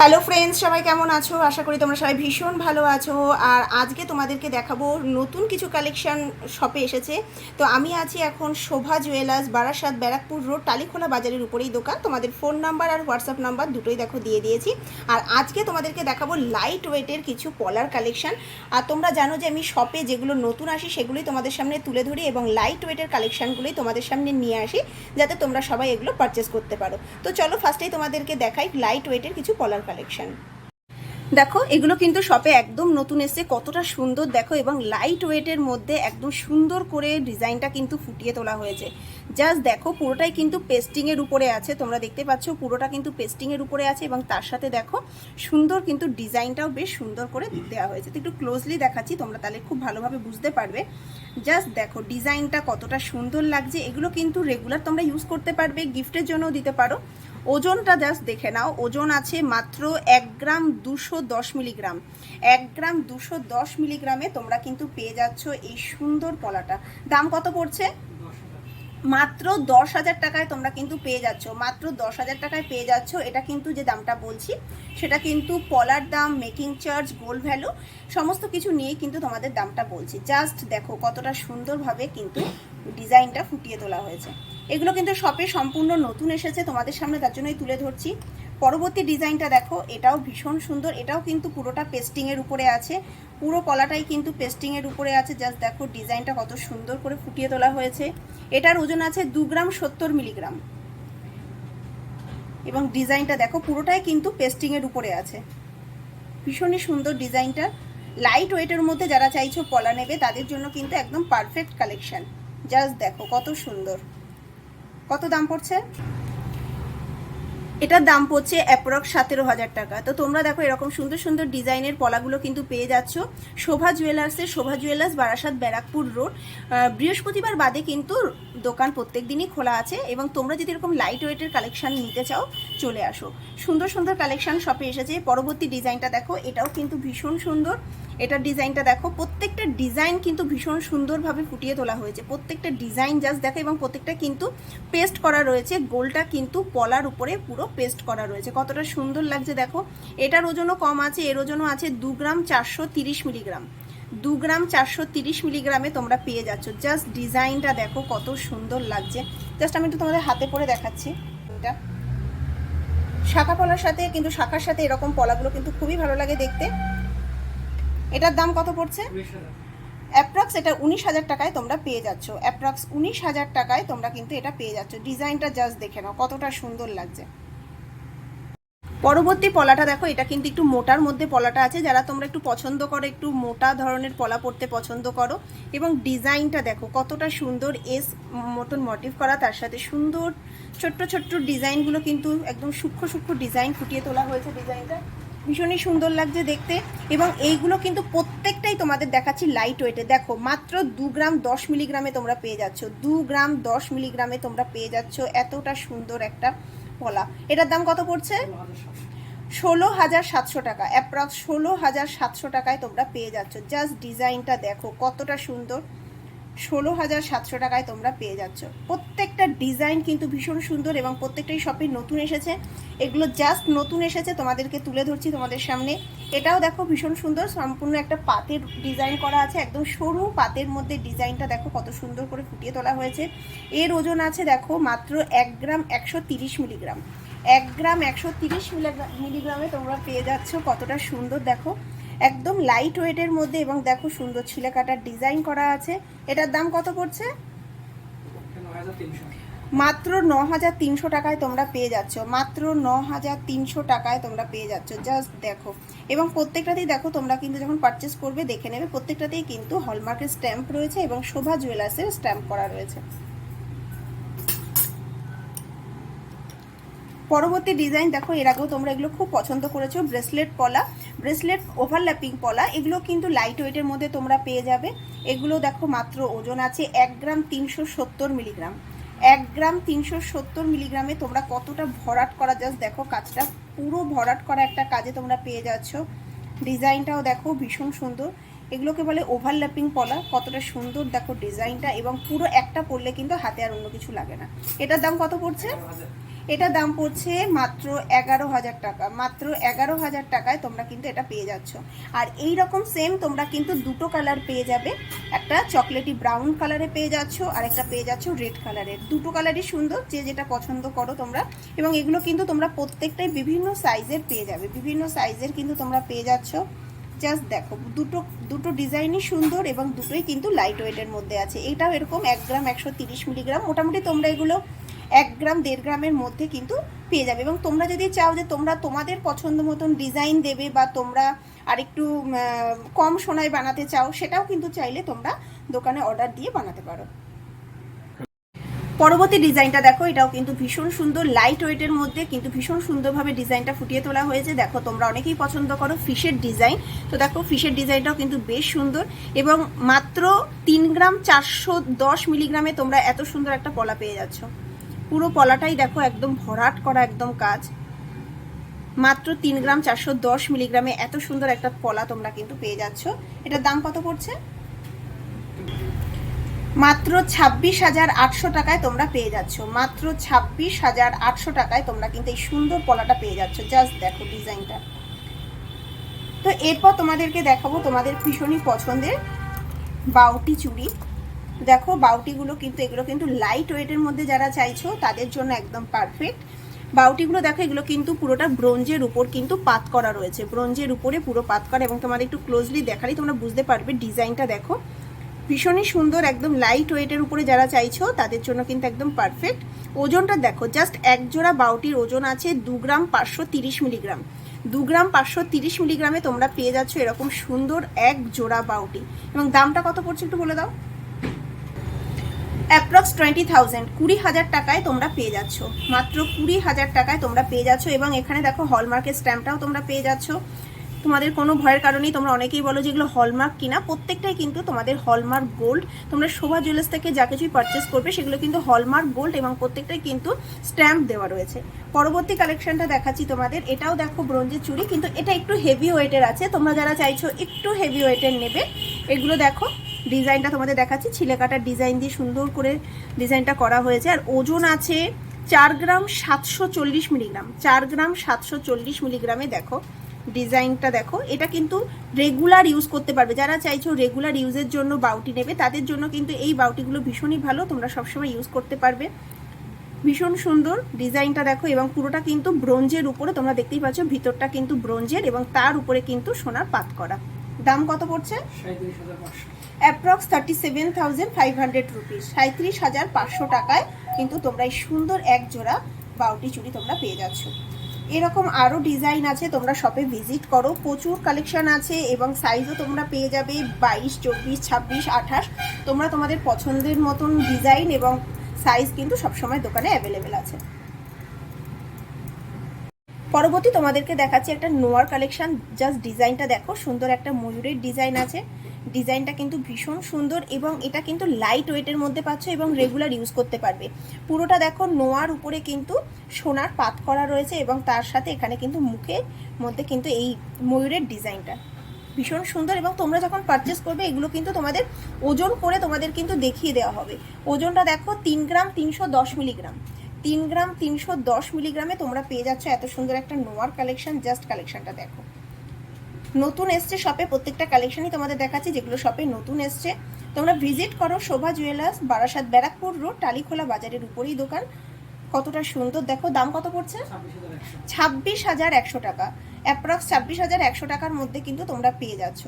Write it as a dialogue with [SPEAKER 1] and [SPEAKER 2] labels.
[SPEAKER 1] Hello friends সবাই কেমন আছো? আশা করি তোমরা সবাই ভীষণ ভালো আছো। আর আজকে তোমাদেরকে দেখাবো নতুন কিছু কালেকশন শপে এসেছে। তো আমি আছি এখন শোভা জুয়েলার্স বারাসাত, ব্যারাকপুর রোড টালিখোলা বাজারের উপরেই দোকান। তোমাদের ফোন নাম্বার আর হোয়াটসঅ্যাপ নাম্বার দুটোই দেখো দিয়ে দিয়েছি। আর আজকে তোমাদেরকে দেখাবো লাইট ওয়েটের কিছু পলার কালেকশন আর তোমরা জানো যে আমি শপে যেগুলো নতুন আসি, সেগুলোই তোমাদের সামনে তুলে ধরি এবং লাইট ওয়েটের কালেকশনগুলোই তোমাদের সামনে নিয়ে আসি, যাতে তোমরা সবাই এগুলো পারচেস করতে পারো। তো চলো ফার্স্টেই তোমাদেরকে দেখাই লাইট ওয়েটের কিছু পলার কালেকশন দেখো, এগুলো কিন্তু শপে একদম নতুন এসে কতটা সুন্দর, দেখো, এবং লাইট ওয়েটের মধ্যে একদম সুন্দর করে ডিজাইনটা কিন্তু ফুটিয়ে তোলা হয়েছে। জাস্ট দেখো, পুরোটাই কিন্তু পেস্টিংয়ের উপরে আছে। তোমরা দেখতে পাচ্ছ, পুরোটা কিন্তু পেস্টিংয়ের উপরে আছে এবং তার সাথে দেখো, সুন্দর কিন্তু ডিজাইনটাও বেশ সুন্দর করে দেওয়া হয়েছে। তো একটু ক্লোজলি দেখাচ্ছি, তোমরা তাহলে খুব ভালোভাবে বুঝতে পারবে। জাস্ট দেখো ডিজাইনটা কতটা সুন্দর লাগছে। এগুলো কিন্তু রেগুলার তোমরা ইউজ করতে পারবে গিফটের জন্যও দিতে পারো। ওজনটা জাস্ট দেখে নাও। ওজন আছে মাত্র এক গ্রাম দুশো দশ মিলিগ্রাম। এক গ্রাম দুশো দশ মিলিগ্রামে তোমরা কিন্তু পেয়ে যাচ্ছ এই সুন্দর পলাটা দাম কত পড়ছে? মাত্র দশ হাজার টাকায় তোমরা কিন্তু পেয়ে যাচ্ছ। মাত্র দশ হাজার টাকায় পেয়ে যাচ্ছ। এটা কিন্তু যে দামটা বলছি, সেটা কিন্তু পলার দাম মেকিং চার্জ গোল্ড ভ্যালু সমস্ত কিছু নিয়ে কিন্তু তোমাদের দামটা বলছি। জাস্ট দেখো কতটা সুন্দরভাবে কিন্তু ডিজাইনটা ফুটিয়ে তোলা হয়েছে। এগুলো কিন্তু শপে সম্পূর্ণ নতুন এসেছে, তোমাদের সামনে তার জন্যই তুলে ধরছি। পরবর্তী ডিজাইনটা দেখো, এটাও ভীষণ সুন্দর, এটাও কিন্তু পুরোটা পেস্টিংয়ের উপরে আছে। পুরো কলাটাই কিন্তু পেস্টিংয়ের উপরে আছে জাস্ট দেখো ডিজাইনটা কত সুন্দর করে ফুটিয়ে তোলা হয়েছে। এটার ওজন আছে দু গ্রাম সত্তর মিলিগ্রাম। এবং ডিজাইনটা দেখো, পুরোটাই কিন্তু পেস্টিংয়ের উপরে আছে। ভীষণই সুন্দর ডিজাইনটা। লাইট ওয়েটের মধ্যে যারা চাইছো পলা নেবে, তাদের জন্য কিন্তু একদম পারফেক্ট কালেকশন জাস্ট দেখো কত সুন্দর। কত দাম পড়ছে? এটার দাম পড়ছে অ্যাপ্রক্স সতেরো হাজার টাকা। তো তোমরা দেখো এরকম সুন্দর সুন্দর ডিজাইনের পলাগুলো কিন্তু পেয়ে যাচ্ছ। শোভা জুয়েলার্সের শোভা জুয়েলার্স বারাসাত ব্যারাকপুর রোড বৃহস্পতিবার বাদে কিন্তু দোকান প্রত্যেক দিনই খোলা আছে এবং তোমরা যদি এরকম লাইট ওয়েটের কালেকশন নিতে চাও, চলে আসো। সুন্দর সুন্দর কালেকশন শপে এসেছে। পরবর্তী ডিজাইনটা দেখো, এটাও কিন্তু ভীষণ সুন্দর। এটার ডিজাইনটা দেখো, প্রত্যেকটা ডিজাইন কিন্তু ভীষণ সুন্দরভাবে ফুটিয়ে তোলা হয়েছে। প্রত্যেকটা ডিজাইন জাস্ট দেখো, এবং প্রত্যেকটা কিন্তু পেস্ট করা রয়েছে। গোলটা কিন্তু পলার উপরে পুরো পেস্ট করা রয়েছে। কতটা সুন্দর লাগছে দেখো। এটার ওজনও কম আছে, এর ওজনও আছে দু গ্রাম চারশো তিরিশ মিলিগ্রাম। দু গ্রাম চারশো তিরিশ মিলিগ্রামে তোমরা পেয়ে যাচ্ছ। জাস্ট ডিজাইনটা দেখো, কত সুন্দর লাগছে। জাস্ট আমি একটু তোমাদের হাতে পরে দেখাচ্ছি। এটা। শাখা পলার সাথে, কিন্তু শাখার সাথে এরকম পলাগুলো কিন্তু খুবই ভালো লাগে দেখতে। এটার দাম কত পড়ছে? অ্যাপ্রক্স এটা উনিশ হাজার টাকায় তোমরা পেয়ে যাচ্ছ। অ্যাপ্রক্স উনিশ হাজার টাকায় তোমরা কিন্তু এটা পেয়ে যাচ্ছ। ডিজাইনটা জাস্ট দেখে নাও কতটা সুন্দর লাগছে। পরবর্তী পলাটা দেখো এটা কিন্তু একটু মোটার মধ্যে পলাটা আছে। যারা তোমরা একটু পছন্দ করো একটু মোটা ধরনের পলা পড়তে পছন্দ করো। এবং ডিজাইনটা দেখো কতটা সুন্দর এস মতন মোটিভ করা। তার সাথে সুন্দর ছোট্ট ছোট্ট ডিজাইনগুলো কিন্তু একদম সূক্ষ্ম সূক্ষ্ম ডিজাইন ফুটিয়ে তোলা হয়েছে ডিজাইনটা ভীষণই সুন্দর লাগছে দেখতে। এবং এইগুলো কিন্তু প্রত্যেকটাই তোমাদের দেখাচ্ছি লাইট ওয়েটে দেখো, মাত্র দু গ্রাম দশ মিলিগ্রামে তোমরা পেয়ে যাচ্ছ। দু গ্রাম দশ মিলিগ্রামে তোমরা পেয়ে যাচ্ছ এতটা সুন্দর একটা পলা। এটার দাম কত পড়ছে? ষোলো হাজার সাতশো টাকা। অ্যাপ্রক্স ষোলো হাজার সাতশো টাকায় তোমরা পেয়ে যাচ্ছ। জাস্ট ডিজাইনটা দেখো, কতটা সুন্দর। ষোলো হাজার সাতশো টাকায় তোমরা পেয়ে যাচ্ছ। প্রত্যেকটা ডিজাইন কিন্তু ভীষণ সুন্দর এবং প্রত্যেকটাই শপে নতুন এসেছে। এগুলো জাস্ট নতুন এসেছে, তোমাদেরকে তুলে ধরছি তোমাদের সামনে। এটাও দেখো ভীষণ সুন্দর, সম্পূর্ণ একটা পাতের ডিজাইন করা আছে, একদম সরু পাতের মধ্যে ডিজাইনটা দেখো কত সুন্দর করে ফুটিয়ে তোলা হয়েছে। এর ওজন আছে দেখো মাত্র এক গ্রাম একশো তিরিশ মিলিগ্রাম। এক গ্রাম একশো তিরিশ মিলিগ্রামে তোমরা পেয়ে যাচ্ছ কতটা সুন্দর দেখো। একদম লাইট ওয়েটের মধ্যে এবং দেখো সুন্দর ছিলে কাটার ডিজাইন করা আছে। এটার দাম কত পড়ছে? মাত্র ন হাজার তিনশো টাকায় তোমরা পেয়ে যাচ্ছ। মাত্র ন হাজার তিনশো টাকায় তোমরা পেয়ে যাচ্ছ। জাস্ট দেখো। এবং প্রত্যেকটাতেই দেখো, তোমরা কিন্তু যখন পারচেস করবে, দেখে নেবে, প্রত্যেকটাতেই কিন্তু হলমার্কের স্ট্যাম্প রয়েছে এবং শোভা জুয়েলার্সের স্ট্যাম্প করা রয়েছে। পরবর্তী ডিজাইন দেখো, এর আগেও তোমরা এগুলো খুব পছন্দ করেছ ব্রেসলেট পলা ব্রেসলেট ওভারল্যাপিং পলা, এগুলো কিন্তু লাইট ওয়েটের মধ্যে তোমরা পেয়ে যাবে। এগুলো দেখো মাত্র ওজন আছে এক গ্রাম তিনশো সত্তর মিলিগ্রাম এক গ্রাম তিনশো সত্তর মিলিগ্রামে তোমরা কতটা ভরাট করা জাস্ট দেখো কাজটা, পুরো ভরাট করা একটা কাজে তোমরা পেয়ে যাচ্ছ। ডিজাইনটাও দেখো ভীষণ সুন্দর। এগুলোকে বলে ওভারল্যাপিং পলা, কতটা সুন্দর দেখো ডিজাইনটা এবং পুরো একটা পরলে কিন্তু হাতে আর অন্য কিছু লাগে না। এটার দাম কত পড়ছে? এটা দাম পড়ছে মাত্র এগারো হাজার টাকা। মাত্র এগারো হাজার টাকায় তোমরা কিন্তু এটা পেয়ে যাচ্ছ। আর এই রকম সেম তোমরা কিন্তু দুটো কালার পেয়ে যাবে। একটা চকলেটি ব্রাউন কালারে পেয়ে যাচ্ছ, আর একটা পেয়ে যাচ্ছ রেড কালারের দুটো কালারই সুন্দর, যে যেটা পছন্দ করো তোমরা। এবং এগুলো কিন্তু তোমরা প্রত্যেকটাই বিভিন্ন সাইজের পেয়ে যাবে। বিভিন্ন সাইজের কিন্তু তোমরা পেয়ে যাচ্ছ। জাস্ট দেখো, দুটো দুটো ডিজাইনই সুন্দর এবং দুটোই কিন্তু লাইট ওয়েটের মধ্যে আছে। এটাও এরকম এক গ্রাম একশো তিরিশ মিলিগ্রাম মোটামুটি তোমরা এগুলো এক গ্রাম, দেড় গ্রামের মধ্যে কিন্তু পেয়ে যাবে। এবং তোমরা যদি চাও যে তোমরা তোমাদের পছন্দ মতন ডিজাইন দেবে বা তোমরা আরেকটু কম সোনায় বানাতে চাও, সেটাও কিন্তু চাইলে তোমরা দোকানে অর্ডার দিয়ে বানাতে পারো। পরবর্তী ডিজাইনটা দেখো, এটাও কিন্তু ভীষণ সুন্দর লাইট ওয়েটের মধ্যে কিন্তু ভীষণ সুন্দরভাবে ডিজাইনটা ফুটিয়ে তোলা হয়েছে। দেখো, তোমরা অনেকেই পছন্দ করো ফিশের ডিজাইন তো দেখো ফিশের ডিজাইনটাও কিন্তু বেশ সুন্দর এবং মাত্র তিন গ্রাম চারশো দশ মিলিগ্রামে তোমরা এত সুন্দর একটা পলা পেয়ে যাচ্ছ। পুরো পলাটাই দেখো একদম ভরাট করা একদম কাজ। মাত্র তিন গ্রাম চারশো দশ মিলিগ্রামে এত সুন্দর একটা পলা তোমরা কিন্তু পেয়ে যাচ্ছ। এটার দাম কত পড়ছে? মাত্র ছাব্বিশ হাজার আটশো টাকায় তোমরা পেয়ে যাচ্ছ। মাত্র ছাব্বিশ হাজার আটশো টাকায় তোমরা কিন্তু এই সুন্দর পলাটা পেয়ে যাচ্ছ। জাস্ট দেখো ডিজাইনটা। তো এরপর তোমাদেরকে দেখাবো তোমাদের ভীষণই পছন্দের বাউটি চুড়ি। দেখো বাউটিগুলো কিন্তু, এগুলো কিন্তু লাইট ওয়েটের মধ্যে যারা চাইছো, তাদের জন্য একদম পারফেক্ট বাউটিগুলো দেখো, এগুলো কিন্তু পুরোটা ব্রোঞ্জের উপর কিন্তু পাত করা রয়েছে। ব্রোঞ্জের উপরে পুরো পাত করা এবং তোমাদের একটু ক্লোজলি দেখালেই তোমরা বুঝতে পারবে, ডিজাইনটা দেখো। ভীষণই সুন্দর, একদম লাইট ওয়েটের উপরে যারা চাইছো, তাদের জন্য কিন্তু একদম পারফেক্ট ওজনটা দেখো জাস্ট এক জোড়া বাউটির ওজন আছে দু গ্রাম পাঁচশো তিরিশ মিলিগ্রাম দু গ্রাম পাঁচশো তিরিশ মিলিগ্রামে তোমরা পেয়ে যাচ্ছ এরকম সুন্দর এক জোড়া বাউটি। এবং দামটা কত পড়ছে একটু বলে দাও? অ্যাপ্রক্স টোয়েন্টি থাউজেন্ড কুড়ি হাজার টাকায় তোমরা পেয়ে যাচ্ছ। মাত্র কুড়ি হাজার টাকায় তোমরা পেয়ে যাচ্ছ এবং এখানে দেখো হলমার্কের স্ট্যাম্পটাও তোমরা পেয়ে যাচ্ছ। তোমাদের কোনো ভয়ের কারণেই তোমরা অনেকেই বলো যেগুলো হলমার্ক কিনা। প্রত্যেকটাই কিন্তু তোমাদের হলমার্ক গোল্ড তোমরা শোভা জুয়েলার্স থেকে যা কিছুই পারচেস করবে, সেগুলো কিন্তু হলমার্ক গোল্ড এবং প্রত্যেকটাই কিন্তু স্ট্যাম্প দেওয়া রয়েছে। পরবর্তী কালেকশনটা দেখাচ্ছি তোমাদের। এটাও দেখো ব্রোঞ্জের চুড়ি, কিন্তু এটা একটু হেভি ওয়েটের আছে। তোমরা যারা চাইছো একটু হেভি ওয়েটের নেবে, এগুলো দেখো। ডিজাইনটা তোমাদের দেখাচ্ছি। ছিলে কাটার ডিজাইন দিয়ে সুন্দর করে ডিজাইনটা করা হয়েছে। আর ওজন আছে চার গ্রাম সাতশো চল্লিশ মিলিগ্রাম। চার গ্রাম সাতশো চল্লিশ মিলিগ্রামে দেখো। ডিজাইনটা দেখো এটা কিন্তু রেগুলার ইউজ করতে পারবে। যারা চাইছো রেগুলার ইউজের জন্য বাউটি নেবে তাদের জন্য কিন্তু এই বাউটিগুলো ভীষণই ভালো তোমরা সবসময় ইউজ করতে পারবে। ভীষণ সুন্দর ডিজাইনটা দেখো এবং পুরোটা কিন্তু ব্রোঞ্জের উপরে তোমরা দেখতেই পাচ্ছ ভিতরটা কিন্তু ব্রোঞ্জের এবং তার উপরে কিন্তু সোনার পাত করা। দাম কত পড়ছে? Approx thirty seven thousand five hundred rupees সাঁত্রিশ হাজার পাঁচশো টাকায় কিন্তু তোমরা এই সুন্দর এক জোড়া বাউটি চুড়ি তোমরা পেয়ে যাচ্ছ। এরকম আরও ডিজাইন আছে, তোমরা শপে ভিজিট করো। প্রচুর কালেকশন আছে এবং সাইজও তোমরা পেয়ে যাবে, বাইশ, চব্বিশ, ছাব্বিশ, আঠাশ। তোমরা তোমাদের পছন্দের মতন ডিজাইন এবং সাইজ কিন্তু সবসময় দোকানে অ্যাভেলেবেল আছে। পরবর্তী তোমাদেরকে দেখাচ্ছি একটা নোয়ার কালেকশন জাস্ট ডিজাইনটা দেখো, সুন্দর একটা ময়ূরের ডিজাইন আছে। ডিজাইনটা কিন্তু ভীষণ সুন্দর এবং এটা কিন্তু লাইট ওয়েটের মধ্যে পাচ্ছ এবং রেগুলার ইউজ করতে পারবে। পুরোটা দেখো নোয়ার উপরে কিন্তু সোনার পাত করা রয়েছে এবং তার সাথে এখানে কিন্তু মুখের মধ্যে কিন্তু এই ময়ূরের ডিজাইনটা। ভীষণ সুন্দর এবং তোমরা যখন পারচেস করবে, এগুলো কিন্তু তোমাদের ওজন করে তোমাদের কিন্তু দেখিয়ে দেওয়া হবে। ওজনটা দেখো তিন গ্রাম তিনশো দশ মিলিগ্রাম তিন গ্রাম তিনশো দশ মিলিগ্রামে তোমরা পেয়ে যাচ্ছ এত সুন্দর একটা নোয়ার কালেকশন জাস্ট কালেকশনটা দেখো। নতুন এসছে শপে প্রত্যেকটা কালেকশনই তোমাদের দেখাচ্ছি যেগুলো শপে নতুন এসছে। তোমরা ভিজিট করো শোভা জুয়েলার্স বারাসাত ব্যারাকপুর রোড টালিখোলা বাজারের উপরেই দোকান। কতটা সুন্দর দেখো দাম কত পড়ছে? ছাব্বিশ হাজার একশো। টাকা। অ্যাপ্রক্স ছাব্বিশ হাজার একশো টাকার মধ্যে কিন্তু তোমরা পেয়ে যাচ্ছ।